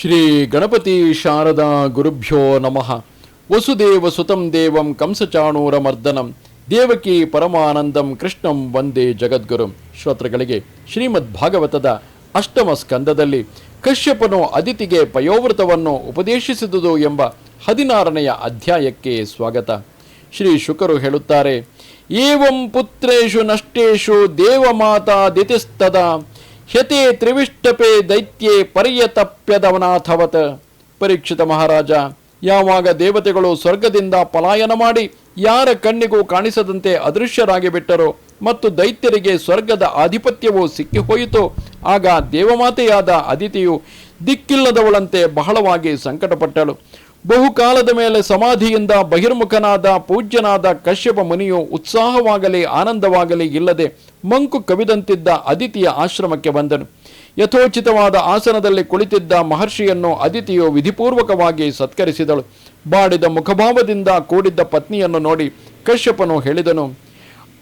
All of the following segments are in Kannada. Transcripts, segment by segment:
ಶ್ರೀ ಗಣಪತಿ ಶಾರದಾ ಗುರುಭ್ಯೋ ನಮಃ. ವಸುದೇವ ಸುತಂ ದೇವಂ ಕಂಸಚಾಣೂರ ಮರ್ದನಂ ದೇವಕಿ ಪರಮಾನಂದಂ ಕೃಷ್ಣಂ ವಂದೇ ಜಗದ್ಗುರು. ಶ್ರೋತೃಗಳಿಗೆ ಶ್ರೀಮದ್ ಭಾಗವತದ ಅಷ್ಟಮ ಸ್ಕಂದದಲ್ಲಿ ಕಶ್ಯಪನು ಅದಿತಿಗೆ ಪಯೋವೃತವನ್ನು ಉಪದೇಶಿಸಿದುದು ಎಂಬ ಹದಿನಾರನೆಯ ಅಧ್ಯಾಯಕ್ಕೆ ಸ್ವಾಗತ. ಶ್ರೀ ಶುಕರು ಹೇಳುತ್ತಾರೆ, ಏವಂ ಪುತ್ರೇಶು ನಷ್ಟೇಶು ದೇವಮಾತಾ ದಿತಿಸ್ತದ. ಹ್ಯತೆ ತ್ರಿವಿಷ್ಟಪೆ ದೈತ್ಯೆ ಪರ್ಯತಪ್ಯದವನಾಥವತ ಪರೀಕ್ಷಿತ ಮಹಾರಾಜ ಯಾವಾಗ ದೇವತೆಗಳು ಸ್ವರ್ಗದಿಂದ ಪಲಾಯನ ಮಾಡಿ ಯಾರ ಕಣ್ಣಿಗೂ ಕಾಣಿಸದಂತೆ ಅದೃಶ್ಯರಾಗಿ ಬಿಟ್ಟರೋ ಮತ್ತು ದೈತ್ಯರಿಗೆ ಸ್ವರ್ಗದ ಆಧಿಪತ್ಯವು ಸಿಕ್ಕಿಹೋಯಿತು ಆಗ ದೇವಮಾತೆಯಾದ ಅದಿತಿಯು ದಿಕ್ಕಿಲ್ಲದವಳಂತೆ ಬಹಳವಾಗಿ ಸಂಕಟಪಟ್ಟಳು. ಬಹುಕಾಲದ ಮೇಲೆ ಸಮಾಧಿಯಿಂದ ಬಹಿರ್ಮುಖನಾದ ಪೂಜ್ಯನಾದ ಕಶ್ಯಪ ಮುನಿಯು ಉತ್ಸಾಹವಾಗಲಿ, ಆನಂದವಾಗಲಿ ಇಲ್ಲದೆ ಮಂಕು ಕವಿದಂತಿದ್ದ ಅದಿತಿಯ ಆಶ್ರಮಕ್ಕೆ ಬಂದನು. ಯಥೋಚಿತವಾದ ಆಸನದಲ್ಲಿ ಕುಳಿತಿದ್ದ ಮಹರ್ಷಿಯನ್ನು ಅದಿತಿಯು ವಿಧಿಪೂರ್ವಕವಾಗಿ ಸತ್ಕರಿಸಿದಳು. ಬಾಡಿದ ಮುಖಭಾವದಿಂದ ಕೂಡಿದ್ದ ಪತ್ನಿಯನ್ನು ನೋಡಿ ಕಶ್ಯಪನು ಹೇಳಿದನು,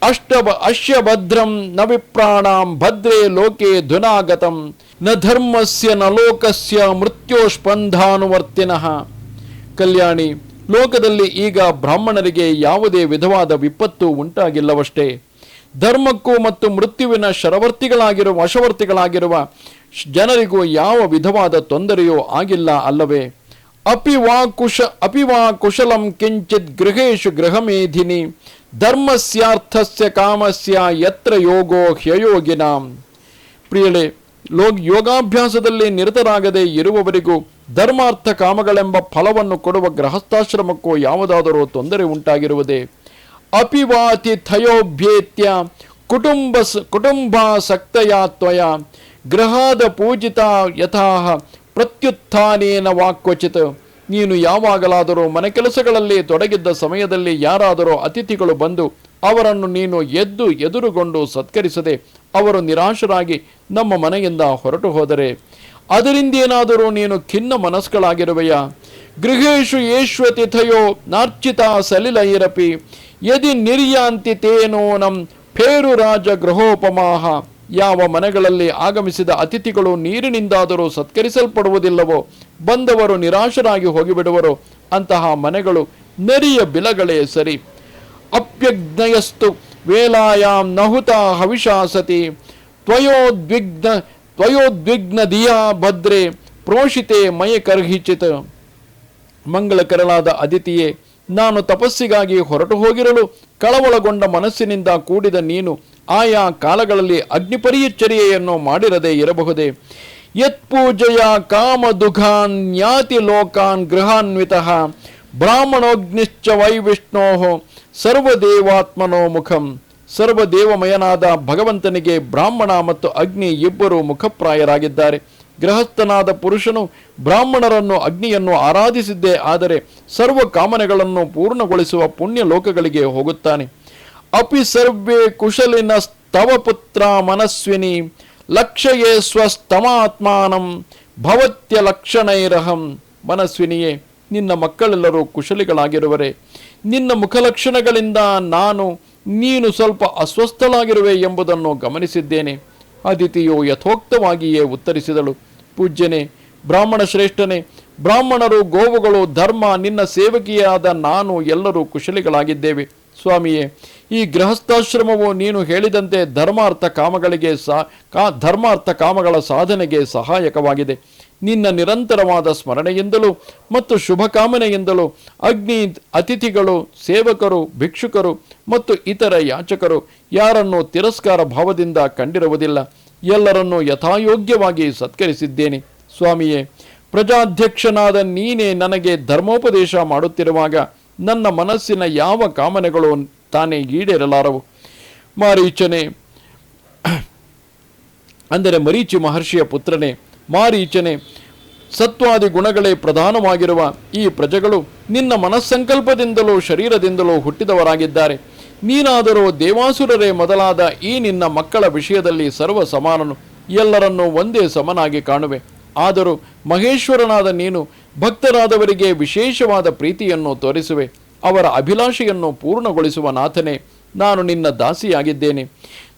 ಅಷ್ಟಬ, ಅಶ್ಯಭದ್ರಂ ನ ವಿಪ್ರಾಣಾಂ ಭದ್ರೇ ಲೋಕೆ ಧುನಾಗತಂ, ನ ಧರ್ಮಸ್ಯ ನ ಲೋಕಸ್ಯ ಮೃತ್ಯೋಸ್ಪಂಧಾನುವರ್ತಿನಃ. ಕಲ್ಯಾಣಿ, ಲೋಕದಲ್ಲಿ ಈಗ ಬ್ರಾಹ್ಮಣರಿಗೆ ಯಾವುದೇ ವಿಧವಾದ ವಿಪತ್ತು ಉಂಟಾಗಿಲ್ಲವಷ್ಟೇ. ಧರ್ಮಕ್ಕೂ ಮತ್ತು ಮೃತ್ಯುವಿನ ಶರವರ್ತಿಗಳಾಗಿರುವ, ವಶವರ್ತಿಗಳಾಗಿರುವ ಜನರಿಗೂ ಯಾವ ವಿಧವಾದ ತೊಂದರೆಯೂ ಆಗಿಲ್ಲ ಅಲ್ಲವೇ? ಅಪಿವಾ ಕುಶ ಅಪಿವಾ ಕುಶಲಂ ಕಿಂಚಿತ್ ಗೃಹೇಶು ಗೃಹಮೇಧಿನಿ, ಧರ್ಮಸ್ಯಾರ್ಥಸ್ಯ ಕಾಮಸ್ಯ ಯತ್ರ ಯೋಗೋ ಹ್ಯಯೋಗಿನ. ಪ್ರಿಯಳೆ, ಲೋಗ್ ಯೋಗಾಭ್ಯಾಸದಲ್ಲಿ ನಿರತರಾಗದೆ ಇರುವವರಿಗೂ ಧರ್ಮಾರ್ಥ ಕಾಮಗಳೆಂಬ ಫಲವನ್ನು ಕೊಡುವ ಗೃಹಸ್ಥಾಶ್ರಮಕ್ಕೂ ಯಾವುದಾದರೂ ತೊಂದರೆ ಉಂಟಾಗಿರುವುದೇ? ಅಪಿವಾತಿ ಥಯೋಭ್ಯೇತ್ಯ ಕುಟುಂಬ ಕುಟುಂಬಾಸಕ್ತಯ ತ್ವಯ ಗ್ರಹದ ಪೂಜಿತ ಯಥಾಹ ಪ್ರತ್ಯುತ್ಥಾನೇನ ವಾಕ್ವಚಿತ. ನೀನು ಯಾವಾಗಲಾದರೂ ಮನೆ ಕೆಲಸಗಳಲ್ಲಿ ತೊಡಗಿದ್ದ ಸಮಯದಲ್ಲಿ ಯಾರಾದರೂ ಅತಿಥಿಗಳು ಬಂದು ಅವರನ್ನು ನೀನು ಎದ್ದು ಎದುರುಗೊಂಡು ಸತ್ಕರಿಸದೆ ಅವರು ನಿರಾಶರಾಗಿ ನಮ್ಮ ಮನೆಯಿಂದ ಹೊರಟು ಹೋದರೆ. ಅದರಿಂದೇನಾದರೂ ನೀನು ಖಿನ್ನ ಮನಸ್ಕಳಾಗಿರುವೆಯಾ? ಗೃಹೇಶು ಯೇಷ್ವತಿಥಯೋ ನಾರ್ಚಿತ ಸಲಿಲೈರಪಿ, ಯದಿ ನಿರ್ಯಾಂತಿ ತೇನೋ ನಂ ಫೇರು ರಾಜ ಗೃಹೋಪಮಾಹ. ಯಾವ ಮನೆಗಳಲ್ಲಿ ಆಗಮಿಸಿದ ಅತಿಥಿಗಳು ನೀರಿನಿಂದಾದರೂ ಸತ್ಕರಿಸಲ್ಪಡುವುದಿಲ್ಲವೋ, ಬಂದವರು ನಿರಾಶರಾಗಿ ಹೋಗಿಬಿಡುವರು, ಅಂತಹ ಮನೆಗಳು ನೆರಿಯ ಬಿಲಗಳೇ ಸರಿ. ಅಪ್ಯಜ್ಞಯಸ್ತು ವೇಲಾಯಾಂ ನಹುತ ಹವಿಷಾಸತಿ ತ್ವಯೋದ್ವಿಗ್ನ ತ್ವಯೋದ್ವಿಗ್ನ ದಿಯಾ ಭದ್ರೆ, ಪ್ರೋಷಿತೆ ಮಯ ಕರ್ಹಿಚಿತ್. ಮಂಗಳಕರಳಾದ ಅದಿತಿಯೇ ನಾನು ತಪಸ್ಸಿಗಾಗಿ ಹೊರಟು ಹೋಗಿರಲು ಕಳವಳಗೊಂಡ ಮನಸ್ಸಿನಿಂದ ಕೂಡಿದ ನೀನು ಆಯಾ ಕಾಲಗಳಲ್ಲಿ ಅಗ್ನಿಪರಿಯಚ್ಚರಿಯೆಯನ್ನು ಮಾಡಿರದೆ ಇರಬಹುದೇ? ಯತ್ಪೂಜೆಯ ಕಾಮದುಘಾನ್ ಜ್ಞಾತಿ ಲೋಕಾನ್ ಗೃಹಾನ್ವಿತಃ ಬ್ರಾಹ್ಮಣೋಗ್ನಿಶ್ಚ ವೈವಿಷ್ಣೋ ಸರ್ವದೇವಾತ್ಮನೋ ಮುಖಂ. ಸರ್ವದೇವಮಯನಾದ ಭಗವಂತನಿಗೆ ಬ್ರಾಹ್ಮಣ ಮತ್ತು ಅಗ್ನಿ ಇಬ್ಬರು ಮುಖಪ್ರಾಯರಾಗಿದ್ದಾರೆ. ಗೃಹಸ್ಥನಾದ ಪುರುಷನು ಬ್ರಾಹ್ಮಣರನ್ನು ಅಗ್ನಿಯನ್ನು ಆರಾಧಿಸಿದ್ದೆ ಆದರೆ ಸರ್ವ ಕಾಮನೆಗಳನ್ನು ಪೂರ್ಣಗೊಳಿಸುವ ಪುಣ್ಯ ಲೋಕಗಳಿಗೆ ಹೋಗುತ್ತಾನೆ. ಅಪಿ ಸರ್ವೇ ಕುಶಲಿನ ಸ್ತವಪುತ್ರ ಮನಸ್ವಿನಿ ಲಕ್ಷಯೇ ಸ್ವಸ್ತಮಾತ್ಮಾನಂ ಭವತ್ಯ ಲಕ್ಷಣೈರಹಂ. ಮನಸ್ವಿನಿಯೇ, ನಿನ್ನ ಮಕ್ಕಳೆಲ್ಲರೂ ಕುಶಲಿಗಳಾಗಿರುವರೆ, ನಿನ್ನ ಮುಖಲಕ್ಷಣಗಳಿಂದ ನಾನು, ನೀನು ಸ್ವಲ್ಪ ಅಸ್ವಸ್ಥಳಾಗಿರುವೆ ಎಂಬುದನ್ನು ಗಮನಿಸಿದ್ದೇನೆ. ಅದಿತಿಯು ಯಥೋಕ್ತವಾಗಿಯೇ ಉತ್ತರಿಸಿದಳು, ಪೂಜ್ಯನೆ, ಬ್ರಾಹ್ಮಣ ಶ್ರೇಷ್ಠನೇ, ಬ್ರಾಹ್ಮಣರು ಗೋವುಗಳು, ಧರ್ಮ, ನಿನ್ನ ಸೇವಕಿಯಾದ ನಾನು ಎಲ್ಲರೂ ಕುಶಲಿಗಳಾಗಿದ್ದೇವೆ. ಸ್ವಾಮಿಯೇ, ಈ ಗೃಹಸ್ಥಾಶ್ರಮವು ನೀನು ಹೇಳಿದಂತೆ ಧರ್ಮಾರ್ಥ ಕಾಮಗಳಿಗೆ ಸಾ, ಕಾ, ಧರ್ಮಾರ್ಥ ಕಾಮಗಳ ಸಾಧನೆಗೆ ಸಹಾಯಕವಾಗಿದೆ. ನಿನ್ನ ನಿರಂತರವಾದ ಸ್ಮರಣೆಯಿಂದಲೂ ಮತ್ತು ಶುಭಕಾಮನೆಯಿಂದಲೂ ಅಗ್ನಿ ಅತಿಥಿಗಳು, ಸೇವಕರು, ಭಿಕ್ಷುಕರು ಮತ್ತು ಇತರ ಯಾಚಕರು ಯಾರನ್ನು ತಿರಸ್ಕಾರ ಭಾವದಿಂದ ಕಂಡಿರುವುದಿಲ್ಲ. ಎಲ್ಲರನ್ನೂ ಯಥಾಯೋಗ್ಯವಾಗಿ ಸತ್ಕರಿಸಿದ್ದೇನೆ. ಸ್ವಾಮಿಯೇ, ಪ್ರಜಾಧ್ಯಕ್ಷನಾದ ನೀನೇ ನನಗೆ ಧರ್ಮೋಪದೇಶ ಮಾಡುತ್ತಿರುವಾಗ ನನ್ನ ಮನಸ್ಸಿನ ಯಾವ ಕಾಮನೆಗಳು ತಾನೇ ಈಡೇರಲಾರವು? ಮಾರೀಚನೆ, ಅಂದರೆ ಮರೀಚಿ ಮಹರ್ಷಿಯ ಪುತ್ರನೇ ಮಾರೀಚನೆ ಸತ್ವಾದಿ ಗುಣಗಳೇ ಪ್ರಧಾನವಾಗಿರುವ ಈ ಪ್ರಜೆಗಳು ನಿನ್ನ ಮನಸ್ಸಂಕಲ್ಪದಿಂದಲೋ ಶರೀರದಿಂದಲೋ ಹುಟ್ಟಿದವರಾಗಿದ್ದಾರೆ. ನೀನಾದರೂ ದೇವಾಸುರರೇ ಮೊದಲಾದ ಈ ನಿನ್ನ ಮಕ್ಕಳ ವಿಷಯದಲ್ಲಿ ಸರ್ವ ಸಮಾನನು ಎಲ್ಲರನ್ನೂ ಒಂದೇ ಸಮನಾಗಿ ಕಾಣುವೆ. ಆದರೂ ಮಹೇಶ್ವರನಾದ ನೀನು ಭಕ್ತರಾದವರಿಗೆ ವಿಶೇಷವಾದ ಪ್ರೀತಿಯನ್ನು ತೋರಿಸುವೆ. ಅವರ ಅಭಿಲಾಷೆಯನ್ನು ಪೂರ್ಣಗೊಳಿಸುವ ನಾಥನೇ, ನಾನು ನಿನ್ನ ದಾಸಿಯಾಗಿದ್ದೇನೆ.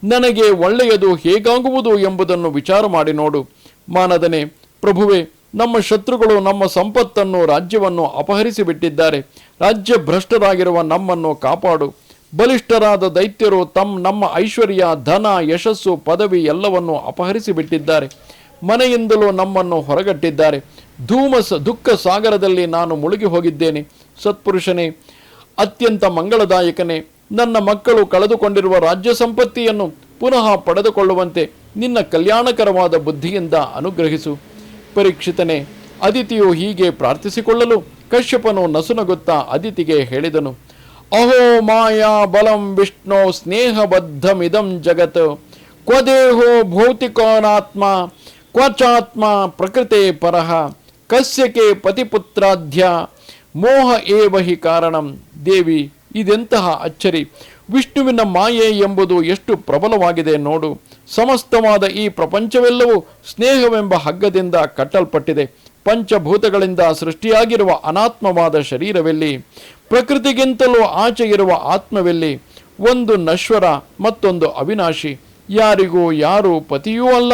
ನನಗೆ ಒಳ್ಳೆಯದು ಹೇಗಾಗುವುದು ಎಂಬುದನ್ನು ವಿಚಾರ ಮಾಡಿ ನೋಡು. ಮಾನದನೆ, ಪ್ರಭುವೆ, ನಮ್ಮ ಶತ್ರುಗಳು ನಮ್ಮ ಸಂಪತ್ತನ್ನು, ರಾಜ್ಯವನ್ನು ಅಪಹರಿಸಿ ಬಿಟ್ಟಿದ್ದಾರೆ ರಾಜ್ಯ ಭ್ರಷ್ಟರಾಗಿರುವ ನಮ್ಮನ್ನು ಕಾಪಾಡು. ಬಲಿಷ್ಠರಾದ ದೈತ್ಯರು ತಮ್ಮ ನಮ್ಮ ಐಶ್ವರ್ಯ, ಧನ, ಯಶಸ್ಸು, ಪದವಿ ಎಲ್ಲವನ್ನು ಅಪಹರಿಸಿ ಬಿಟ್ಟಿದ್ದಾರೆ ಮನೆಯಿಂದಲೂ ನಮ್ಮನ್ನು ಹೊರಗಟ್ಟಿದ್ದಾರೆ. ಧೂಮಸ, ದುಃಖ ಸಾಗರದಲ್ಲಿ ನಾನು ಮುಳುಗಿ ಹೋಗಿದ್ದೇನೆ. ಸತ್ಪುರುಷನೇ, ಅತ್ಯಂತ ಮಂಗಳದಾಯಕನೇ, ನನ್ನ ಮಕ್ಕಳು ಕಳೆದುಕೊಂಡಿರುವ ರಾಜ್ಯ ಸಂಪತ್ತಿಯನ್ನು ಪುನಃ ಪಡೆದುಕೊಳ್ಳುವಂತೆ ನಿನ್ನ ಕಲ್ಯಾಣಕರವಾದ ಬುದ್ಧಿಯಿಂದ ಅನುಗ್ರಹಿಸು. ಪರೀಕ್ಷಿತನೇ ಅದಿತಿಯು ಹೀಗೆ ಪ್ರಾರ್ಥಿಸಿಕೊಳ್ಳಲು ಕಶ್ಯಪನು ನಸುನಗುತ್ತಾ ಅದಿತಿಗೆ ಹೇಳಿದನು. ಅಹೋ ಮಾಯಾ ಬಲಂ ವಿಷ್ಣು ಸ್ನೇಹಬದ್ಧಮಿದಂ ಜಗತ್. ಕ್ವದೇಹೋ ಭೌತಿಕೋನಾತ್ಮ ಕ್ವಚಾತ್ಮ ಪ್ರಕೃತೆ ಪರಹ. ಕಸ್ಯಕೆ ಪತಿಪುತ್ರಾಧ್ಯ. ಮೋಹ ಏವ ಹಿ ಕಾರಣಂ. ದೇವಿ, ಇದೆಂತಹ ಅಚ್ಚರಿ. ವಿಷ್ಣುವಿನ ಮಾಯೆ ಎಂಬುದು ಎಷ್ಟು ಪ್ರಬಲವಾಗಿದೆ ನೋಡು. ಸಮಸ್ತವಾದ ಈ ಪ್ರಪಂಚವೆಲ್ಲವೂ ಸ್ನೇಹವೆಂಬ ಹಗ್ಗದಿಂದ ಕಟ್ಟಲ್ಪಟ್ಟಿದೆ. ಪಂಚಭೂತಗಳಿಂದ ಸೃಷ್ಟಿಯಾಗಿರುವ ಅನಾತ್ಮವಾದ ಶರೀರವೆಲ್ಲಿ? ಪ್ರಕೃತಿಗಿಂತಲೂ ಆಚೆ ಇರುವ ಆತ್ಮವೆಲ್ಲಿ? ಒಂದು ನಶ್ವರ, ಮತ್ತೊಂದು ಅವಿನಾಶಿ. ಯಾರಿಗೂ ಯಾರು ಪತಿಯೂ ಅಲ್ಲ,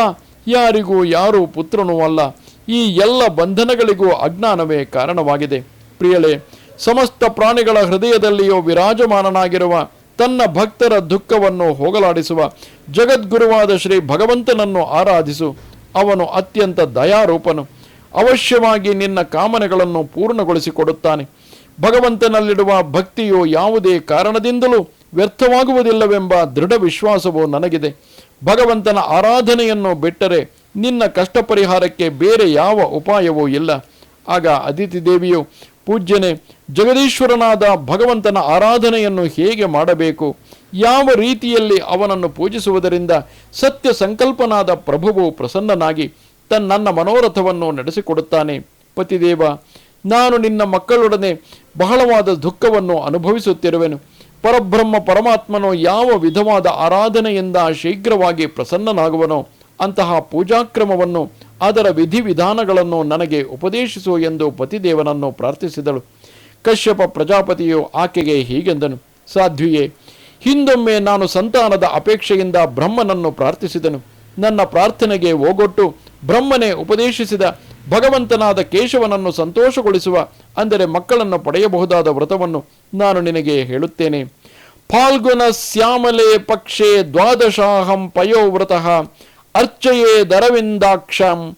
ಯಾರಿಗೂ ಯಾರು ಪುತ್ರನೂ ಅಲ್ಲ. ಈ ಎಲ್ಲ ಬಂಧನಗಳಿಗೂ ಅಜ್ಞಾನವೇ ಕಾರಣವಾಗಿದೆ. ಪ್ರಿಯಳೆ, ಸಮಸ್ತ ಪ್ರಾಣಿಗಳ ಹೃದಯದಲ್ಲಿಯೂ ವಿರಾಜಮಾನನಾಗಿರುವ ತನ್ನ ಭಕ್ತರ ದುಃಖವನ್ನು ಹೋಗಲಾಡಿಸುವ ಜಗದ್ಗುರುವಾದ ಶ್ರೀ ಭಗವಂತನನ್ನು ಆರಾಧಿಸು. ಅವನು ಅತ್ಯಂತ ದಯಾರೂಪನು. ಅವಶ್ಯವಾಗಿ ನಿನ್ನ ಕಾಮನೆಗಳನ್ನು ಪೂರ್ಣಗೊಳಿಸಿಕೊಡುತ್ತಾನೆ. ಭಗವಂತನಲ್ಲಿಡುವ ಭಕ್ತಿಯು ಯಾವುದೇ ಕಾರಣದಿಂದಲೂ ವ್ಯರ್ಥವಾಗುವುದಿಲ್ಲವೆಂಬ ದೃಢ ವಿಶ್ವಾಸವು ನನಗಿದೆ. ಭಗವಂತನ ಆರಾಧನೆಯನ್ನು ಬಿಟ್ಟರೆ ನಿನ್ನ ಕಷ್ಟ ಪರಿಹಾರಕ್ಕೆ ಬೇರೆ ಯಾವ ಉಪಾಯವೂ ಇಲ್ಲ. ಆಗ ಅದಿತಿ ದೇವಿಯು, ಪೂಜ್ಯನೆ ಜಗದೀಶ್ವರನಾದ ಭಗವಂತನ ಆರಾಧನೆಯನ್ನು ಹೇಗೆ ಮಾಡಬೇಕು? ಯಾವ ರೀತಿಯಲ್ಲಿ ಅವನನ್ನು ಪೂಜಿಸುವುದರಿಂದ ಸತ್ಯ ಸಂಕಲ್ಪನಾದ ಪ್ರಭುವು ಪ್ರಸನ್ನನಾಗಿ ತನ್ನ ಮನೋರಥವನ್ನು ನಡೆಸಿಕೊಡುತ್ತಾನೆ? ಪತಿದೇವ, ನಾನು ನಿನ್ನ ಮಕ್ಕಳೊಡನೆ ಬಹಳವಾದ ದುಃಖವನ್ನು ಅನುಭವಿಸುತ್ತಿರುವೆನು. ಪರಬ್ರಹ್ಮ ಪರಮಾತ್ಮನು ಯಾವ ವಿಧವಾದ ಆರಾಧನೆಯಿಂದ ಶೀಘ್ರವಾಗಿ ಪ್ರಸನ್ನನಾಗುವನೋ ಅಂತಹ ಪೂಜಾಕ್ರಮವನ್ನು ಅದರ ವಿಧಿವಿಧಾನಗಳನ್ನು ನನಗೆ ಉಪದೇಶಿಸು ಎಂದು ಪತಿದೇವನನ್ನು ಪ್ರಾರ್ಥಿಸಿದಳು. ಕಶ್ಯಪ ಪ್ರಜಾಪತಿಯು ಆಕೆಗೆ ಹೀಗೆಂದನು, ಸಾಧ್ವಿಯೇ, ಹಿಂದೊಮ್ಮೆ ನಾನು ಸಂತಾನದ ಅಪೇಕ್ಷೆಯಿಂದ ಬ್ರಹ್ಮನನ್ನು ಪ್ರಾರ್ಥಿಸಿದನು. ನನ್ನ ಪ್ರಾರ್ಥನೆಗೆ ಓಗೊಟ್ಟು ಬ್ರಹ್ಮನೇ ಉಪದೇಶಿಸಿದ ಭಗವಂತನಾದ ಕೇಶವನನ್ನು ಸಂತೋಷಗೊಳಿಸುವ ಅಂದರೆ ಮಕ್ಕಳನ್ನು ಪಡೆಯಬಹುದಾದ ವ್ರತವನ್ನು ನಾನು ನಿನಗೆ ಹೇಳುತ್ತೇನೆ. ಫಾಲ್ಗುನ ಶ್ಯಾಮಲೆ ಪಕ್ಷೆ ದ್ವಾದಶಾಹಂ ಪಯೋವ್ರತಃ ಅರ್ಚಯೇ ದರವಿಂದಾಕ್ಷಂ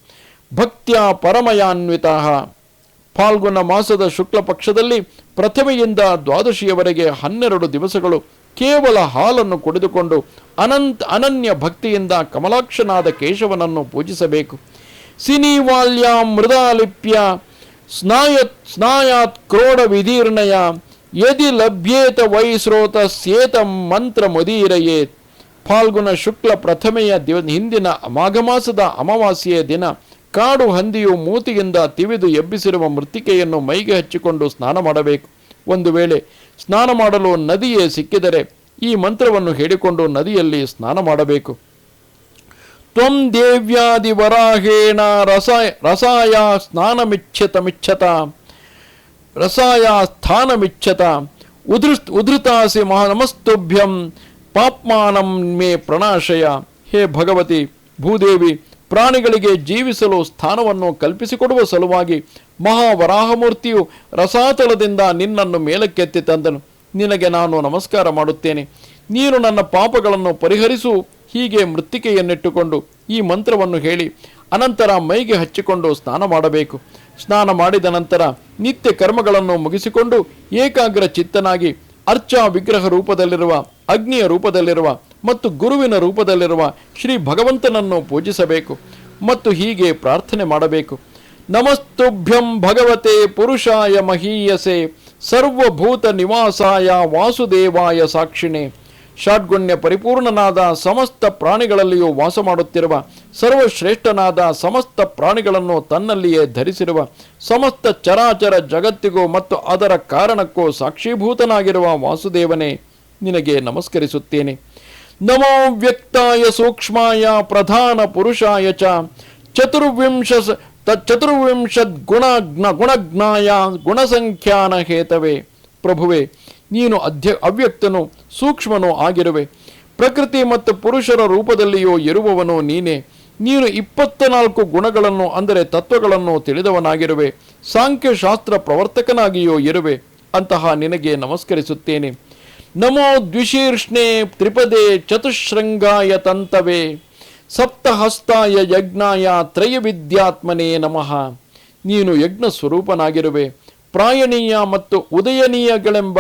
ಭಕ್ತ್ಯ ಪರಮಯಾನ್ವಿತ. ಫಾಲ್ಗುಣ ಮಾಸದ ಶುಕ್ಲ ಪಕ್ಷದಲ್ಲಿ ಪ್ರಥಮೆಯಿಂದ ದ್ವಾದಶಿಯವರೆಗೆ ಹನ್ನೆರಡು ದಿವಸಗಳು ಕೇವಲ ಹಾಲನ್ನು ಕುಡಿದುಕೊಂಡು ಅನಂತ ಅನನ್ಯ ಭಕ್ತಿಯಿಂದ ಕಮಲಾಕ್ಷನಾದ ಕೇಶವನನ್ನು ಪೂಜಿಸಬೇಕು. ಸಿನಿವಾಲ್ಯ, ಮೃದಾಲಿಪ್ಯ ಸ್ನಾಯತ್ ಸ್ನಾಯಾತ್ ಕ್ರೋಡ ವಿದೀರ್ಣಯ, ಯದಿ ಲಭ್ಯೇತ ವೈಸ್ರೋತ ಸೇತ ಮಂತ್ರ ಮುದೀರಯೇತ್ ಫಾಲ್ಗುಣ ಶುಕ್ಲ ಪ್ರಥಮೆಯ ದಿವ ಹಿಂದಿನ ಮಾಘ ಮಾಸದ ಅಮಾವಾಸ್ಯೆಯ ದಿನ ಕಾಡು ಹಂದಿಯು ಮೂತಿಯಿಂದ ತಿವಿದು ಎಬ್ಬಿಸಿರುವ ಮೃತ್ತಿಕೆಯನ್ನು ಮೈಗೆ ಹಚ್ಚಿಕೊಂಡು ಸ್ನಾನ ಮಾಡಬೇಕು. ಒಂದು ವೇಳೆ ಸ್ನಾನ ಮಾಡಲು ನದಿಯೇ ಸಿಕ್ಕಿದರೆ ಈ ಮಂತ್ರವನ್ನು ಹೇಳಿಕೊಂಡು ನದಿಯಲ್ಲಿ ಸ್ನಾನ ಮಾಡಬೇಕು. ತ್ವಂ ದೇವ್ಯಾದಿ ವರಾಹೇಣ ರಸ ರಸಾಯ ಸ್ನಾನಮಿಚ್ಛತಮಿಚ್ಛತ ರಸಾಯ ಸ್ಥಾನಮಿಚ್ಛತ ಉದೃ ಉಧೃತಾಸಿ ಮಹಾನಮಸ್ತುಭ್ಯಂ ಪಾಪ್ಮಾನಂ ಮೇ ಪ್ರಣಾಶಯ. ಹೇ ಭಗವತಿ, ಭೂದೇವಿ ಪ್ರಾಣಿಗಳಿಗೆ ಜೀವಿಸಲು ಸ್ಥಾನವನ್ನು ಕಲ್ಪಿಸಿಕೊಡುವ ಸಲುವಾಗಿ ಮಹಾವರಾಹಮೂರ್ತಿಯು ರಸಾತಲದಿಂದ ನಿನ್ನನ್ನು ಮೇಲಕ್ಕೆತ್ತಿ ತಂದನು. ನಿನಗೆ ನಾನು ನಮಸ್ಕಾರ ಮಾಡುತ್ತೇನೆ. ನೀನು ನನ್ನ ಪಾಪಗಳನ್ನು ಪರಿಹರಿಸು. ಹೀಗೆ ಮೃತ್ತಿಕೆಯನ್ನಿಟ್ಟುಕೊಂಡು ಈ ಮಂತ್ರವನ್ನು ಹೇಳಿ ಅನಂತರ ಮೈಗೆ ಹಚ್ಚಿಕೊಂಡು ಸ್ನಾನ ಮಾಡಬೇಕು. ಸ್ನಾನ ಮಾಡಿದ ನಂತರ ನಿತ್ಯ ಕರ್ಮಗಳನ್ನು ಮುಗಿಸಿಕೊಂಡು ಏಕಾಗ್ರ ಚಿತ್ತನಾಗಿ ಅರ್ಚಾ ವಿಗ್ರಹ ರೂಪದಲ್ಲಿರುವ, ಅಗ್ನಿಯ ರೂಪದಲ್ಲಿರುವ ಮತ್ತು ಗುರುವಿನ ರೂಪದಲ್ಲಿರುವ ಶ್ರೀ ಭಗವಂತನನ್ನು ಪೂಜಿಸಬೇಕು ಮತ್ತು ಹೀಗೆ ಪ್ರಾರ್ಥನೆ ಮಾಡಬೇಕು. ನಮಸ್ತುಭ್ಯಂ ಭಗವತೆ ಪುರುಷಾಯ ಮಹೀಯಸೆ ಸರ್ವಭೂತ ನಿವಾಸಾಯ ವಾಸುದೇವಾಯ ಸಾಕ್ಷಿಣೆ. ಷಾಡ್ಗುಣ್ಯ ಪರಿಪೂರ್ಣನಾದ ಸಮಸ್ತ ಪ್ರಾಣಿಗಳಲ್ಲಿಯೂ ವಾಸ ಮಾಡುತ್ತಿರುವ ಸರ್ವಶ್ರೇಷ್ಠನಾದ ಸಮಸ್ತ ಪ್ರಾಣಿಗಳನ್ನು ತನ್ನಲ್ಲಿಯೇ ಧರಿಸಿರುವ ಸಮಸ್ತ ಚರಾಚರ ಜಗತ್ತಿಗೂ ಮತ್ತು ಅದರ ಕಾರಣಕ್ಕೂ ಸಾಕ್ಷೀಭೂತನಾಗಿರುವ ವಾಸುದೇವನೇ, ನಿನಗೆ ನಮಸ್ಕರಿಸುತ್ತೇನೆ. ನಮೋ ವ್ಯಕ್ತಾಯ ಸೂಕ್ಷ್ಮಾಯ ಪ್ರಧಾನ ಪುರುಷಾಯ ಚ ಚತುರ್ವಿಂಶ ಚತುರ್ವಿಂಶದ್ ಗುಣಜ್ಞ ಗುಣಜ್ಞಾಯ ಗುಣಸಂಖ್ಯಾನ ಹೇತವೇ ಪ್ರಭುವೆ ನೀನು ಅಧ್ಯ ಅವ್ಯಕ್ತನು, ಸೂಕ್ಷ್ಮನೂ ಆಗಿರುವೆ. ಪ್ರಕೃತಿ ಮತ್ತು ಪುರುಷರ ರೂಪದಲ್ಲಿಯೋ ಇರುವವನು ನೀನೇ. ನೀನು ಇಪ್ಪತ್ತ ನಾಲ್ಕು ಗುಣಗಳನ್ನು, ಅಂದರೆ ತತ್ವಗಳನ್ನು ತಿಳಿದವನಾಗಿರುವೆ. ಸಾಂಖ್ಯಶಾಸ್ತ್ರ ಪ್ರವರ್ತಕನಾಗಿಯೋ ಇರುವೆ. ಅಂತಹ ನಿನಗೆ ನಮಸ್ಕರಿಸುತ್ತೇನೆ. ನಮೋ ದ್ವಿಶೀರ್ಷ್ಣೆ ತ್ರಿಪದೇ ಚತುಶೃಂಗಾಯ ತಂತವೇ ಸಪ್ತಹಸ್ತಾಯ ಯಜ್ಞಾಯ ತ್ರಯವಿದ್ಯಾತ್ಮನೇ ನಮಃ. ನೀನು ಯಜ್ಞ ಸ್ವರೂಪನಾಗಿರುವೆ. ಪ್ರಾಯಣೀಯ ಮತ್ತು ಉದಯನೀಯಗಳೆಂಬ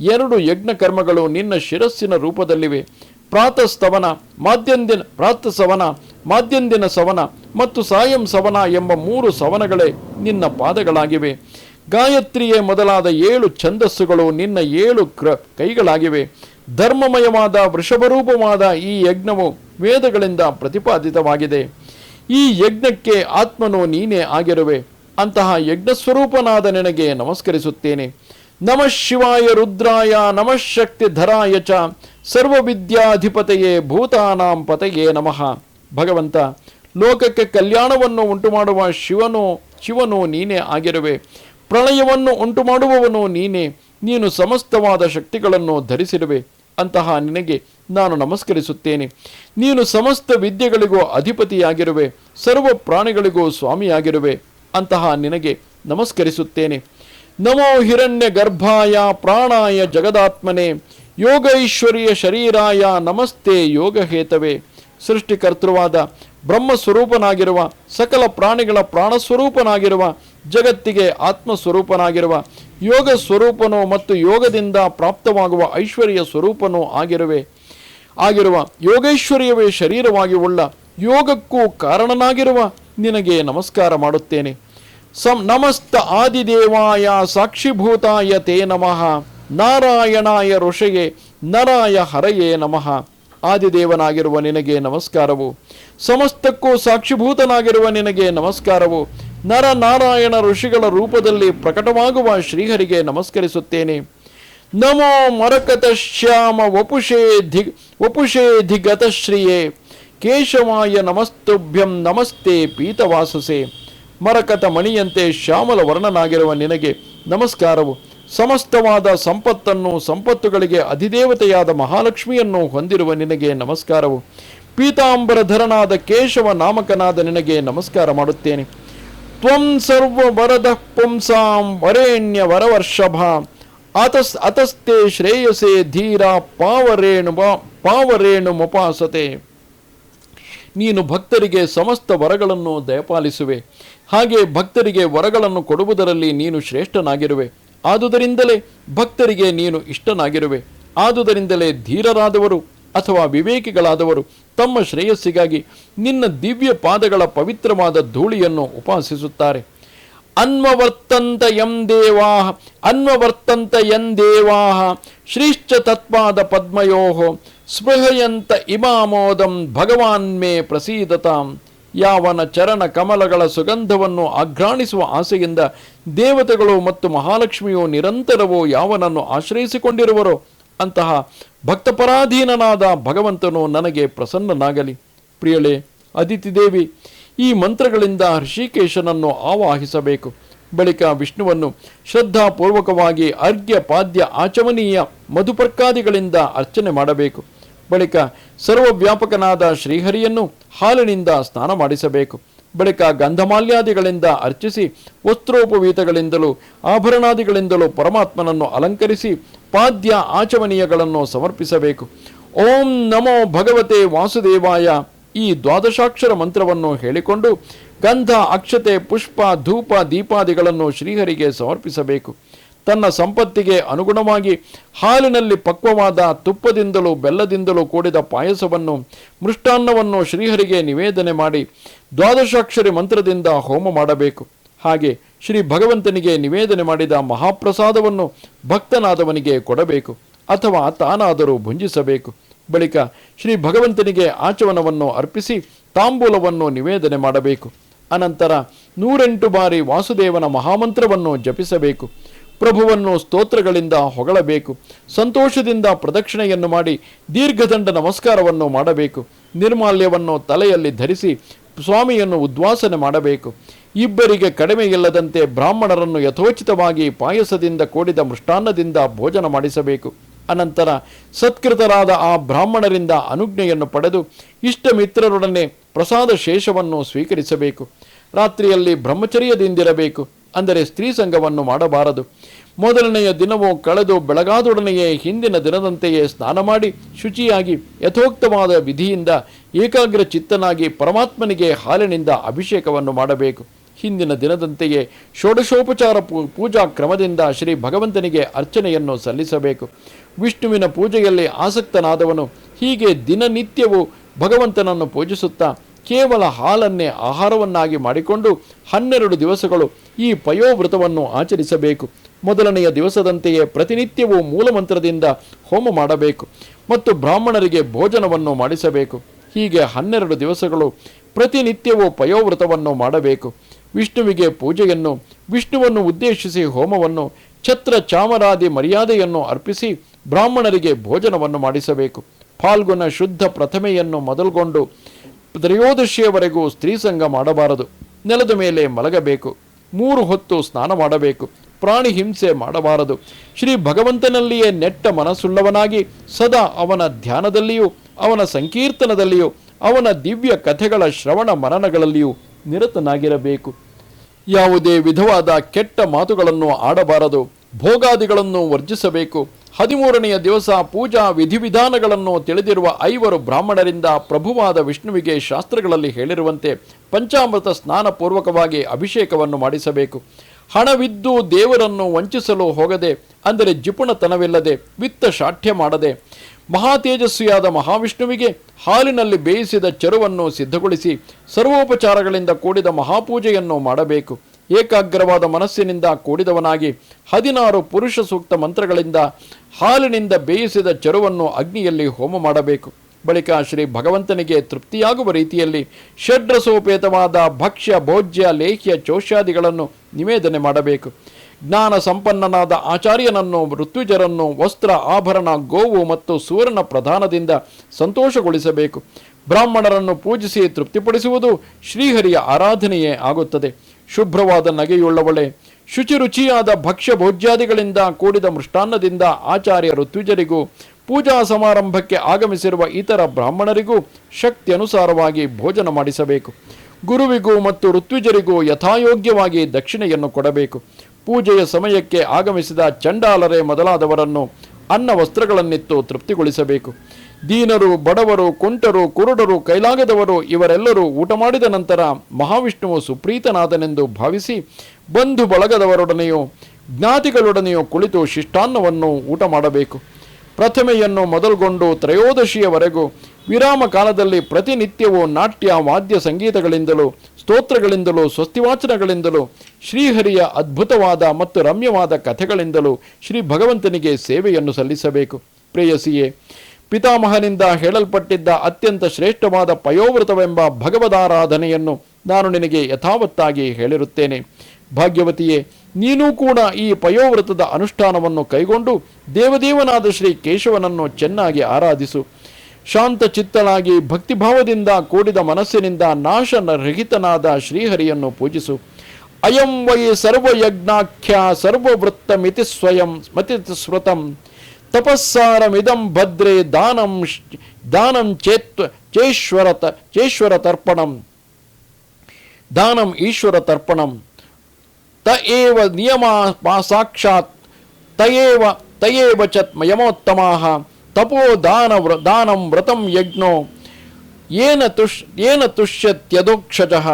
ಎರಡು ಯಜ್ಞ ಕರ್ಮಗಳು ನಿನ್ನ ಶಿರಸ್ಸಿನ ರೂಪದಲ್ಲಿವೆ. ಪ್ರಾತಸ್ತವನ ಮಾಧ್ಯಂದಿನ, ಪ್ರಾತಸವನ, ಮಾಧ್ಯಂದಿನ ಸವನ ಮತ್ತು ಸಾಯಂ ಸವನ ಎಂಬ ಮೂರು ಸವನಗಳೇ ನಿನ್ನ ಪಾದಗಳಾಗಿವೆ. ಗಾಯತ್ರಿಯೇ ಮೊದಲಾದ ಏಳು ಛಂದಸ್ಸುಗಳು ನಿನ್ನ ಏಳು ಕ್ರ ಕೈಗಳಾಗಿವೆ. ಧರ್ಮಮಯವಾದ ವೃಷಭರೂಪವಾದ ಈ ಯಜ್ಞವು ವೇದಗಳಿಂದ ಪ್ರತಿಪಾದಿತವಾಗಿದೆ. ಈ ಯಜ್ಞಕ್ಕೆ ಆತ್ಮನು ನೀನೇ ಆಗಿರುವೆ. ಅಂತಹ ಯಜ್ಞಸ್ವರೂಪನಾದ ನಿನಗೆ ನಮಸ್ಕರಿಸುತ್ತೇನೆ. ನಮಃ ಶಿವಾಯ ರುದ್ರಾಯ, ನಮಃ ಶಕ್ತಿ ಧರಾಯ ಚ, ಸರ್ವವಿದ್ಯಾಧಿಪತೆಯೇ ಭೂತಾನಾಂ ಪತೆಯೇ ನಮಃ. ಭಗವಂತ, ಲೋಕಕ್ಕೆ ಕಲ್ಯಾಣವನ್ನು ಉಂಟುಮಾಡುವ ಶಿವನು ಶಿವನು ನೀನೇ ಆಗಿರುವೆ. ಪ್ರಳಯವನ್ನು ಉಂಟು ಮಾಡುವವನು ನೀನೇ, ನೀನು ಸಮಸ್ತವಾದ ಶಕ್ತಿಗಳನ್ನು ಧರಿಸಿರುವೆ. ಅಂತಹ ನಿನಗೆ ನಾನು ನಮಸ್ಕರಿಸುತ್ತೇನೆ. ನೀನು ಸಮಸ್ತ ವಿದ್ಯೆಗಳಿಗೂ ಅಧಿಪತಿಯಾಗಿರುವೆ, ಸರ್ವ ಪ್ರಾಣಿಗಳಿಗೂ ಸ್ವಾಮಿಯಾಗಿರುವೆ. ಅಂತಹ ನಿನಗೆ ನಮಸ್ಕರಿಸುತ್ತೇನೆ. ನಮೋ ಹಿರಣ್ಯ ಗರ್ಭಾಯ ಪ್ರಾಣಾಯ ಜಗದಾತ್ಮನೆ, ಯೋಗೈಶ್ವರ್ಯ ಶರೀರಾಯ ನಮಸ್ತೆ ಯೋಗಹೇತವೇ. ಸೃಷ್ಟಿಕರ್ತೃವಾದ ಬ್ರಹ್ಮ ಸ್ವರೂಪನಾಗಿರುವ ಸಕಲ ಪ್ರಾಣಿಗಳ ಪ್ರಾಣ ಸ್ವರೂಪನಾಗಿರುವ ಜಗತ್ತಿಗೆ ಆತ್ಮ ಸ್ವರೂಪನಾಗಿರುವ ಯೋಗ ಸ್ವರೂಪನು ಮತ್ತು ಯೋಗದಿಂದ ಪ್ರಾಪ್ತವಾಗುವ ಐಶ್ವರ್ಯ ಸ್ವರೂಪನೂ ಆಗಿರುವೆ. ಆಗಿರುವ ಯೋಗೈಶ್ವರ್ಯವೇ ಶರೀರವಾಗಿ ಉಳ್ಳ ಯೋಗಕ್ಕೂ ಕಾರಣನಾಗಿರುವ ನಿನಗೆ ನಮಸ್ಕಾರ ಮಾಡುತ್ತೇನೆ. ಸಂ ನಮಸ್ತ ಆದಿದೇವಾಯ ಸಾಕ್ಷಿಭೂತಾಯ ತೇ ನಮಃ. ನಾರಾಯಣಾಯ ಋಷಿಗೆ ನರಾಯ ಹರಯೇ ನಮಃ. ಆದಿದೇವನಾಗಿರುವ ನಿನಗೆ ನಮಸ್ಕಾರವು. ಸಮಸ್ತಕ್ಕೂ ಸಾಕ್ಷಿಭೂತನಾಗಿರುವ ನಿನಗೆ ನಮಸ್ಕಾರವು. ನರ ನಾರಾಯಣ ಋಷಿಗಳ ರೂಪದಲ್ಲಿ ಪ್ರಕಟವಾಗುವ ಶ್ರೀಹರಿಗೆ ನಮಸ್ಕರಿಸುತ್ತೇನೆ. ನಮೋ ಮರಕತ ಶ್ಯಾಮ ವಪುಷೇ ಧಿ, ವಪುಷೇ ಕೇಶವಾಯ ನಮಸ್ತುಭ್ಯಂ ನಮಸ್ತೆ ಪೀತವಾಸುಸೆ. ಮರಕತ ಮಣಿಯಂತೆ ಶ್ಯಾಮಲ ವರ್ಣನಾಗಿರುವ ನಿನಗೆ ನಮಸ್ಕಾರವು. ಸಮಸ್ತವಾದ ಸಂಪತ್ತನ್ನು, ಸಂಪತ್ತುಗಳಿಗೆ ಅಧಿದೇವತೆಯಾದ ಮಹಾಲಕ್ಷ್ಮಿಯನ್ನು ಹೊಂದಿರುವ ನಿನಗೆ ನಮಸ್ಕಾರವು. ಪೀತಾಂಬರಧರನಾದ ಕೇಶವ ನಾಮಕನಾದ ನಿನಗೆ ನಮಸ್ಕಾರ ಮಾಡುತ್ತೇನೆ. ತ್ವಂ ಸರ್ವ ವರದ ಪುಂಸಾಂ ವರೇಣ್ಯ ವರವರ್ಷಭ. ಅತಸ್ ಅತಸ್ತೆ ಶ್ರೇಯಸೆ ಧೀರ ಪಾವರೇಣು ಪಾವರೇಣು ಮುಪಾಸತೆ ನೀನು ಭಕ್ತರಿಗೆ ಸಮಸ್ತ ವರಗಳನ್ನು ದಯಪಾಲಿಸುವೆ. ಹಾಗೆ ಭಕ್ತರಿಗೆ ವರಗಳನ್ನು ಕೊಡುವುದರಲ್ಲಿ ನೀನು ಶ್ರೇಷ್ಠನಾಗಿರುವೆ. ಆದುದರಿಂದಲೇ ಭಕ್ತರಿಗೆ ನೀನು ಇಷ್ಟನಾಗಿರುವೆ. ಆದುದರಿಂದಲೇ ಧೀರರಾದವರು ಅಥವಾ ವಿವೇಕಿಗಳಾದವರು ತಮ್ಮ ಶ್ರೇಯಸ್ಸಿಗಾಗಿ ನಿನ್ನ ದಿವ್ಯ ಪಾದಗಳ ಪವಿತ್ರವಾದ ಧೂಳಿಯನ್ನು ಉಪಾಸಿಸುತ್ತಾರೆ. ಅನ್ವವರ್ತಂತ ಎಂ ದೇವಾಹ, ಅನ್ವವರ್ತಂತ ಎಂ ದೇವಾಹ, ಶ್ರೀಶ್ಚ ತತ್ಪಾದ ಪದ್ಮಯೋಃ ಸ್ಪೃಹಯಂತ ಇಮಾಮೋದಂ ಭಗವಾನ್ ಮೇ ಪ್ರಸೀದತಾಂ. ಯಾವನ ಚರಣ ಕಮಲಗಳ ಸುಗಂಧವನ್ನು ಆಘ್ರಾಣಿಸುವ ಆಸೆಯಿಂದ ದೇವತೆಗಳು ಮತ್ತು ಮಹಾಲಕ್ಷ್ಮಿಯು ನಿರಂತರವೋ ಯಾವನನ್ನು ಆಶ್ರಯಿಸಿಕೊಂಡಿರುವರೋ, ಅಂತಹ ಭಕ್ತಪರಾಧೀನನಾದ ಭಗವಂತನು ನನಗೆ ಪ್ರಸನ್ನನಾಗಲಿ. ಪ್ರಿಯಳೇ ಅದಿತಿದೇವಿ ಈ ಮಂತ್ರಗಳಿಂದ ಹೃಷಿಕೇಶನನ್ನು ಆವಾಹಿಸಬೇಕು. ಬಳಿಕ ವಿಷ್ಣುವನ್ನು ಶ್ರದ್ಧಾಪೂರ್ವಕವಾಗಿ ಅರ್ಘ್ಯ ಪಾದ್ಯ ಆಚಮನೀಯ ಮಧುಪರ್ಕಾದಿಗಳಿಂದ ಅರ್ಚನೆ ಮಾಡಬೇಕು. ಬಳಿಕ ಸರ್ವವ್ಯಾಪಕನಾದ ಶ್ರೀಹರಿಯನ್ನು ಹಾಲಿನಿಂದ ಸ್ನಾನ ಮಾಡಿಸಬೇಕು. ಬಳಿಕ ಗಂಧಮಾಲ್ಯಾದಿಗಳಿಂದ ಅರ್ಚಿಸಿ, ವಸ್ತ್ರೋಪವೀತಗಳಿಂದಲೂ, ಆಭರಣಾದಿಗಳಿಂದಲೂ ಪರಮಾತ್ಮನನ್ನು ಅಲಂಕರಿಸಿ, ಪಾದ್ಯ ಆಚಮನೀಯಗಳನ್ನು ಸಮರ್ಪಿಸಬೇಕು. ಓಂ ನಮೋ ಭಗವತೆ ವಾಸುದೇವಾಯ ಈ ದ್ವಾದಶಾಕ್ಷರ ಮಂತ್ರವನ್ನು ಹೇಳಿಕೊಂಡು ಗಂಧ, ಅಕ್ಷತೆ, ಪುಷ್ಪ, ಧೂಪ, ದೀಪಾದಿಗಳನ್ನು ಶ್ರೀಹರಿಗೆ ಸಮರ್ಪಿಸಬೇಕು. ತನ್ನ ಸಂಪತ್ತಿಗೆ ಅನುಗುಣವಾಗಿ ಹಾಲಿನಲ್ಲಿ ಪಕ್ವವಾದ ತುಪ್ಪದಿಂದಲೂ ಬೆಲ್ಲದಿಂದಲೂ ಕೂಡಿದ ಪಾಯಸವನ್ನು, ಮೃಷ್ಟಾನ್ನವನ್ನು ಶ್ರೀಹರಿಗೆ ನಿವೇದನೆ ಮಾಡಿ ದ್ವಾದಶಾಕ್ಷರಿ ಮಂತ್ರದಿಂದ ಹೋಮ ಮಾಡಬೇಕು. ಹಾಗೆ ಶ್ರೀ ಭಗವಂತನಿಗೆ ನಿವೇದನೆ ಮಾಡಿದ ಮಹಾಪ್ರಸಾದವನ್ನು ಭಕ್ತನಾದವನಿಗೆ ಕೊಡಬೇಕು ಅಥವಾ ತಾನಾದರೂ ಭುಂಜಿಸಬೇಕು. ಬಳಿಕ ಶ್ರೀ ಭಗವಂತನಿಗೆ ಆಚವನವನ್ನು ಅರ್ಪಿಸಿ ತಾಂಬೂಲವನ್ನು ನಿವೇದನೆ ಮಾಡಬೇಕು. ಅನಂತರ ನೂರೆಂಟು ಬಾರಿ ವಾಸುದೇವನ ಮಹಾಮಂತ್ರವನ್ನು ಜಪಿಸಬೇಕು. ಪ್ರಭುವನ್ನು ಸ್ತೋತ್ರಗಳಿಂದ ಹೊಗಳಬೇಕು, ಸಂತೋಷದಿಂದ ಪ್ರದಕ್ಷಿಣೆಯನ್ನು ಮಾಡಿ, ದೀರ್ಘದಂಡ ನಮಸ್ಕಾರವನ್ನು ಮಾಡಬೇಕು, ನಿರ್ಮಾಲ್ಯವನ್ನು ತಲೆಯಲ್ಲಿ ಧರಿಸಿ ಸ್ವಾಮಿಯನ್ನು ಉದ್ವಾಸನೆ ಮಾಡಬೇಕು. ಇಬ್ಬರಿಗೆ ಕಡಿಮೆ ಇಲ್ಲದಂತೆ ಬ್ರಾಹ್ಮಣರನ್ನು ಯಥೋಚಿತವಾಗಿ ಪಾಯಸದಿಂದ ಕೂಡಿದ ಮೃಷ್ಟಾನ್ನದಿಂದ ಭೋಜನ ಮಾಡಿಸಬೇಕು. ಅನಂತರ ಸತ್ಕೃತರಾದ ಆ ಬ್ರಾಹ್ಮಣರಿಂದ ಅನುಜ್ಞೆಯನ್ನು ಪಡೆದು ಇಷ್ಟ ಮಿತ್ರರೊಡನೆ ಪ್ರಸಾದ ಶೇಷವನ್ನು ಸ್ವೀಕರಿಸಬೇಕು. ರಾತ್ರಿಯಲ್ಲಿ ಬ್ರಹ್ಮಚರ್ಯದಿಂದಿರಬೇಕು. ಅಂದರೆ ಸ್ತ್ರೀ ಸಂಘವನ್ನು ಮಾಡಬಾರದು. ಮೊದಲನೆಯ ದಿನವೂ ಕಳೆದು ಬೆಳಗಾದೊಡನೆಯೇ ಹಿಂದಿನ ದಿನದಂತೆಯೇ ಸ್ನಾನ ಮಾಡಿ ಶುಚಿಯಾಗಿ ಯಥೋಕ್ತವಾದ ವಿಧಿಯಿಂದ ಏಕಾಗ್ರ ಚಿತ್ತನಾಗಿ ಪರಮಾತ್ಮನಿಗೆ ಹಾಲಿನಿಂದ ಅಭಿಷೇಕವನ್ನು ಮಾಡಬೇಕು. ಹಿಂದಿನ ದಿನದಂತೆಯೇ ಷೋಡಶೋಪಚಾರ ಪೂಜಾ ಕ್ರಮದಿಂದ ಶ್ರೀ ಭಗವಂತನಿಗೆ ಅರ್ಚನೆಯನ್ನು ಸಲ್ಲಿಸಬೇಕು. ವಿಷ್ಣುವಿನ ಪೂಜೆಯಲ್ಲಿ ಆಸಕ್ತನಾದವನು ಹೀಗೆ ದಿನನಿತ್ಯವೂ ಭಗವಂತನನ್ನು ಪೂಜಿಸುತ್ತಾ ಕೇವಲ ಹಾಲನ್ನೇ ಆಹಾರವನ್ನಾಗಿ ಮಾಡಿಕೊಂಡು ಹನ್ನೆರಡು ದಿವಸಗಳು ಈ ಪಯೋವೃತವನ್ನು ಆಚರಿಸಬೇಕು. ಮೊದಲನೆಯ ದಿವಸದಂತೆಯೇ ಪ್ರತಿನಿತ್ಯವೂ ಮೂಲಮಂತ್ರದಿಂದ ಹೋಮ ಮಾಡಬೇಕು ಮತ್ತು ಬ್ರಾಹ್ಮಣರಿಗೆ ಭೋಜನವನ್ನು ಮಾಡಿಸಬೇಕು. ಹೀಗೆ ಹನ್ನೆರಡು ದಿವಸಗಳು ಪ್ರತಿನಿತ್ಯವೂ ಪಯೋವ್ರತವನ್ನು ಮಾಡಬೇಕು. ವಿಷ್ಣುವಿಗೆ ಪೂಜೆಯನ್ನು, ವಿಷ್ಣುವನ್ನು ಉದ್ದೇಶಿಸಿ ಹೋಮವನ್ನು, ಛತ್ರ ಚಾಮರಾದಿ ಮರ್ಯಾದೆಯನ್ನು ಅರ್ಪಿಸಿ ಬ್ರಾಹ್ಮಣರಿಗೆ ಭೋಜನವನ್ನು ಮಾಡಿಸಬೇಕು. ಫಾಲ್ಗುಣ ಶುದ್ಧ ಪ್ರಥಮೆಯನ್ನು ಮೊದಲುಗೊಂಡು ತ್ರಯೋದಶಿಯವರೆಗೂ ಸ್ತ್ರೀಸಂಗ ಮಾಡಬಾರದು. ನೆಲದ ಮೇಲೆ ಮಲಗಬೇಕು. ಮೂರು ಹೊತ್ತು ಸ್ನಾನ ಮಾಡಬೇಕು. ಪ್ರಾಣಿ ಹಿಂಸೆ ಮಾಡಬಾರದು. ಶ್ರೀ ಭಗವಂತನಲ್ಲಿಯೇ ನೆಟ್ಟ ಮನಸ್ಸುಳ್ಳವನಾಗಿ ಸದಾ ಅವನ ಧ್ಯಾನದಲ್ಲಿಯೂ, ಅವನ ಸಂಕೀರ್ತನದಲ್ಲಿಯೂ, ಅವನ ದಿವ್ಯ ಕಥೆಗಳ ಶ್ರವಣ ಮನನಗಳಲ್ಲಿಯೂ ನಿರತನಾಗಿರಬೇಕು. ಯಾವುದೇ ವಿಧವಾದ ಕೆಟ್ಟ ಮಾತುಗಳನ್ನು ಆಡಬಾರದು. ಭೋಗಾದಿಗಳನ್ನು ವರ್ಜಿಸಬೇಕು. ಹದಿಮೂರನೆಯ ದಿವಸ ಪೂಜಾ ವಿಧಿವಿಧಾನಗಳನ್ನು ತಿಳಿದಿರುವ ಐವರು ಬ್ರಾಹ್ಮಣರಿಂದ ಪ್ರಭುವಾದ ವಿಷ್ಣುವಿಗೆ ಶಾಸ್ತ್ರಗಳಲ್ಲಿ ಹೇಳಿರುವಂತೆ ಪಂಚಾಮೃತ ಸ್ನಾನಪೂರ್ವಕವಾಗಿ ಅಭಿಷೇಕವನ್ನು ಮಾಡಿಸಬೇಕು. ಹಣವಿದ್ದು ದೇವರನ್ನು ವಂಚಿಸಲು ಹೋಗದೆ, ಅಂದರೆ ಜಿಪುಣತನವಿಲ್ಲದೆ, ವಿತ್ತ ಶಾಠ್ಯ ಮಾಡದೆ, ಮಹಾತೇಜಸ್ವಿಯಾದ ಮಹಾವಿಷ್ಣುವಿಗೆ ಹಾಲಿನಲ್ಲಿ ಬೇಯಿಸಿದ ಚರುವನ್ನು ಸಿದ್ಧಗೊಳಿಸಿ ಸರ್ವೋಪಚಾರಗಳಿಂದ ಕೂಡಿದ ಮಹಾಪೂಜೆಯನ್ನು ಮಾಡಬೇಕು. ಏಕಾಗ್ರವಾದ ಮನಸ್ಸಿನಿಂದ ಕೂಡಿದವನಾಗಿ ಹದಿನಾರು ಪುರುಷ ಸೂಕ್ತ ಮಂತ್ರಗಳಿಂದ ಹಾಲಿನಿಂದ ಬೇಯಿಸಿದ ಚರುವನ್ನು ಅಗ್ನಿಯಲ್ಲಿ ಹೋಮ ಮಾಡಬೇಕು. ಬಳಿಕ ಶ್ರೀ ಭಗವಂತನಿಗೆ ತೃಪ್ತಿಯಾಗುವ ರೀತಿಯಲ್ಲಿ ಷಡ್ರಸೋಪೇತವಾದ ಭಕ್ಷ್ಯ, ಭೋಜ್ಯ ಲೇಖ್ಯ ಚೋಷ್ಯಾದಿಗಳನ್ನು ನಿವೇದನೆ ಮಾಡಬೇಕು. ಜ್ಞಾನ ಸಂಪನ್ನನಾದ ಆಚಾರ್ಯನನ್ನು ಮೃತ್ಯುಜರನ್ನು ವಸ್ತ್ರ, ಆಭರಣ, ಗೋವು ಮತ್ತು ಸುವರ್ಣ ಪ್ರಧಾನದಿಂದ ಸಂತೋಷಗೊಳಿಸಬೇಕು. ಬ್ರಾಹ್ಮಣರನ್ನು ಪೂಜಿಸಿ ತೃಪ್ತಿಪಡಿಸುವುದು ಶ್ರೀಹರಿಯ ಆರಾಧನೆಯೇ ಆಗುತ್ತದೆ. ಶುಭ್ರವಾದ ನಗೆಯುಳ್ಳವಳೆ. ಶುಚಿರುಚಿಯಾದ ಭಕ್ಷ್ಯ ಭೋಜ್ಯಾದಿಗಳಿಂದ ಕೂಡಿದ ಮೃಷ್ಟಾನ್ನದಿಂದ ಆಚಾರ್ಯ ಋತ್ವಿಜರಿಗೂ, ಪೂಜಾ ಸಮಾರಂಭಕ್ಕೆ ಆಗಮಿಸಿರುವ ಇತರ ಬ್ರಾಹ್ಮಣರಿಗೂ ಶಕ್ತಿ ಅನುಸಾರವಾಗಿ ಭೋಜನ ಮಾಡಿಸಬೇಕು. ಗುರುವಿಗೂ ಮತ್ತು ಋತ್ವಿಜರಿಗೂ ಯಥಾಯೋಗ್ಯವಾಗಿ ದಕ್ಷಿಣೆಯನ್ನು ಕೊಡಬೇಕು. ಪೂಜೆಯ ಸಮಯಕ್ಕೆ ಆಗಮಿಸಿದ ಚಂಡಾಲರೆ ಮೊದಲಾದವರನ್ನು ಅನ್ನ ವಸ್ತ್ರಗಳನ್ನಿತ್ತು ತೃಪ್ತಿಗೊಳಿಸಬೇಕು. ದೀನರು, ಬಡವರು, ಕುಂಟರು, ಕುರುಡರು, ಕೈಲಾಗದವರು ಇವರೆಲ್ಲರೂ ಊಟ ಮಾಡಿದ ನಂತರ ಮಹಾವಿಷ್ಣುವು ಸುಪ್ರೀತನಾದನೆಂದು ಭಾವಿಸಿ ಬಂಧು ಬಳಗದವರೊಡನೆಯೋ, ಜ್ಞಾತಿಗಳೊಡನೆಯೋ ಕುಳಿತು ಶಿಷ್ಟಾನ್ನವನ್ನು ಊಟ ಮಾಡಬೇಕು ಪ್ರಥಮೆಯನ್ನು ಮೊದಲುಗೊಂಡು ತ್ರಯೋದಶಿಯವರೆಗೂ ವಿರಾಮ ಕಾಲದಲ್ಲಿ ಪ್ರತಿನಿತ್ಯವೂ ನಾಟ್ಯ, ವಾದ್ಯ ಸಂಗೀತಗಳಿಂದಲೂ, ಸ್ತೋತ್ರಗಳಿಂದಲೂ, ಸ್ವಸ್ತಿವಾಚನಗಳಿಂದಲೂ, ಶ್ರೀಹರಿಯ ಅದ್ಭುತವಾದ ಮತ್ತು ರಮ್ಯವಾದ ಕಥೆಗಳಿಂದಲೂ ಶ್ರೀ ಭಗವಂತನಿಗೆ ಸೇವೆಯನ್ನು ಸಲ್ಲಿಸಬೇಕು. ಪ್ರೇಯಸಿಯೇ ಪಿತಾಮಹನಿಂದ ಹೇಳಲ್ಪಟ್ಟಿದ್ದ ಅತ್ಯಂತ ಶ್ರೇಷ್ಠವಾದ ಪಯೋವೃತವೆಂಬ ಭಗವದಾರಾಧನೆಯನ್ನು ನಾನು ನಿನಗೆ ಯಥಾವತ್ತಾಗಿ ಹೇಳಿರುತ್ತೇನೆ. ಭಾಗ್ಯವತಿಯೇ, ನೀನೂ ಕೂಡ ಈ ಪಯೋವೃತದ ಅನುಷ್ಠಾನವನ್ನು ಕೈಗೊಂಡು ದೇವದೇವನಾದ ಶ್ರೀ ಕೇಶವನನ್ನು ಚೆನ್ನಾಗಿ ಆರಾಧಿಸು. ಶಾಂತ ಚಿತ್ತನಾಗಿ ಭಕ್ತಿಭಾವದಿಂದ ಕೂಡಿದ ಮನಸ್ಸಿನಿಂದ ನಾಶನ ರಹಿತನಾದ ಶ್ರೀಹರಿಯನ್ನು ಪೂಜಿಸು. ಅಯಂ ವೈ ಸರ್ವಯಜ್ಞಾಖ್ಯ ಸರ್ವವೃತ್ತಮಿತಿ ಸ್ವಯಂ ಮತಿ ಸ್ಮೃತಂ ತಪಸ್ಸಾರಮಿದಂ ಭದ್ರೆ ದಾನಂ ದಾನಂ ಚೇತ್ ತ ಚೇಶ್ವರ ತರ್ಪಣಂ. ದಾನಂ ಈಶ್ವರ ತರ್ಪಣಂ. ತ ಏವ ನಿಯಮ ಸಾಕ್ಷಾತ್. ತಯೇವ ತಯೇವ ಚ ಯಮೋತ್ತಮಾಹ. ತಪೋ ದಾನ ವ್ರ ದಾನಂ ವ್ರತಂ ಯಜ್ಞೋ. ಏನ ತುಷ್ ಏನ ತುಷ್ಯತ್ಯದೋಕ್ಷಜಃ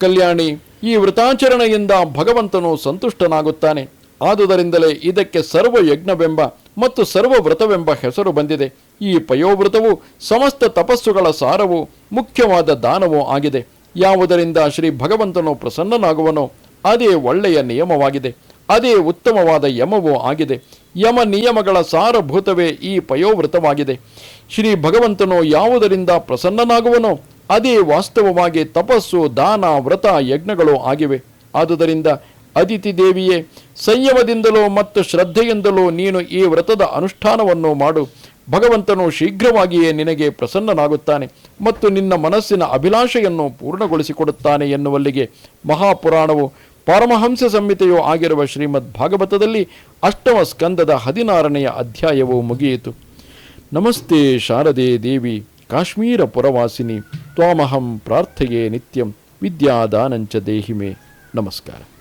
ಕಲ್ಯಾಣಿ, ಈ ವ್ರತಾಚರಣೆಯಿಂದ ಭಗವಂತನು ಸಂತುಷ್ಟನಾಗುತ್ತಾನೆ. ಆದುದರಿಂದಲೇ ಇದಕ್ಕೆ ಸರ್ವ ಯಜ್ಞವೆಂಬ ಮತ್ತು ಸರ್ವ ವ್ರತವೆಂಬ ಹೆಸರು ಬಂದಿದೆ. ಈ ಪಯೋವ್ರತವು ಸಮಸ್ತ ತಪಸ್ಸುಗಳ ಸಾರವು ಮುಖ್ಯವಾದ ದಾನವೂ ಆಗಿದೆ. ಯಾವುದರಿಂದ ಶ್ರೀ ಭಗವಂತನು ಪ್ರಸನ್ನನಾಗುವನೋ ಅದೇ ಒಳ್ಳೆಯ ನಿಯಮವಾಗಿದೆ. ಅದೇ ಉತ್ತಮವಾದ ಯಮವೂ ಆಗಿದೆ. ಯಮ ನಿಯಮಗಳ ಸಾರಭೂತವೇ ಈ ಪಯೋವ್ರತವಾಗಿದೆ. ಶ್ರೀ ಭಗವಂತನು ಯಾವುದರಿಂದ ಪ್ರಸನ್ನನಾಗುವನೋ ಅದೇ ವಾಸ್ತವವಾಗಿ ತಪಸ್ಸು, ದಾನ, ವ್ರತ, ಯಜ್ಞಗಳು ಆಗಿವೆ. ಆದುದರಿಂದ ಅದಿತಿ ದೇವಿಯೇ ಸಂಯಮದಿಂದಲೋ ಮತ್ತು ಶ್ರದ್ಧೆಯಿಂದಲೋ ನೀನು ಈ ವ್ರತದ ಅನುಷ್ಠಾನವನ್ನು ಮಾಡು. ಭಗವಂತನು ಶೀಘ್ರವಾಗಿಯೇ ನಿನಗೆ ಪ್ರಸನ್ನನಾಗುತ್ತಾನೆ ಮತ್ತು ನಿನ್ನ ಮನಸ್ಸಿನ ಅಭಿಲಾಷೆಯನ್ನು ಪೂರ್ಣಗೊಳಿಸಿಕೊಡುತ್ತಾನೆ ಎನ್ನುವಲ್ಲಿಗೆ ಮಹಾಪುರಾಣವು ಪರಮಹಂಸ ಸಂಹಿತೆಯೂ ಆಗಿರುವ ಶ್ರೀಮದ್ ಭಾಗವತದಲ್ಲಿ ಅಷ್ಟಮ ಸ್ಕಂದದ ಹದಿನಾರನೆಯ ಅಧ್ಯಾಯವು ಮುಗಿಯಿತು. ನಮಸ್ತೆ ಶಾರದೆ ದೇವಿ, ಕಾಶ್ಮೀರ ಪುರವಾಸಿನಿ, ತ್ವಾಮಹಂ ಪ್ರಾರ್ಥೆಯೇ ನಿತ್ಯಂ, ವಿದ್ಯಾದಾನಂಚ ದೇಹಿಮೆ. ನಮಸ್ಕಾರ.